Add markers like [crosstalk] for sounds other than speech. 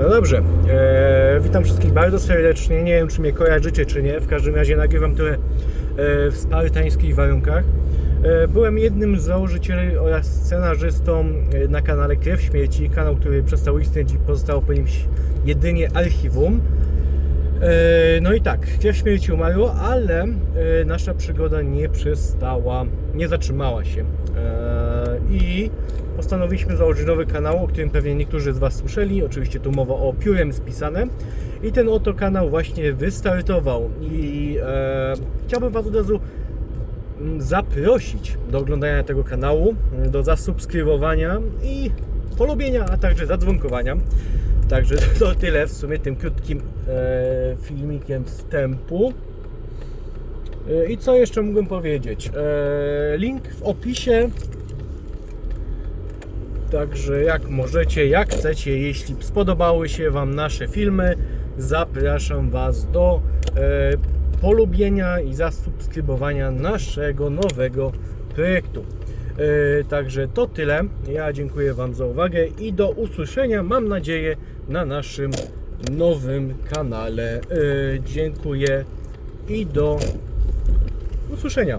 No dobrze, e, witam wszystkich bardzo serdecznie. Nie wiem, czy mnie kojarzycie, czy nie. W każdym razie nagrywam trochę e, w spartańskich warunkach. E, byłem jednym z założycieli oraz scenarzystą na kanale Krew Śmierci, kanał, który przestał istnieć i pozostało po nim jedynie archiwum. E, No i tak, Krew Śmierci umarło, ale e, nasza przygoda nie przestała, nie zatrzymała się. E, I postanowiliśmy założyć nowy kanał, o którym pewnie niektórzy z Was słyszeli. Oczywiście tu mowa o piórem spisane. I ten oto kanał właśnie wystartował. I chciałbym Was od razu mm, zaprosić do oglądania tego kanału, do zasubskrybowania i polubienia, a także zadzwonkowania. Także [laughs] to tyle w sumie tym krótkim e, filmikiem wstępu. E, I co jeszcze mógłbym powiedzieć? E, link w opisie. Także jak możecie, jak chcecie, jeśli spodobały się Wam nasze filmy, zapraszam Was do e, polubienia i zasubskrybowania naszego nowego projektu. E, Także to tyle. Ja dziękuję Wam za uwagę i do usłyszenia, mam nadzieję, na naszym nowym kanale. E, Dziękuję i do usłyszenia.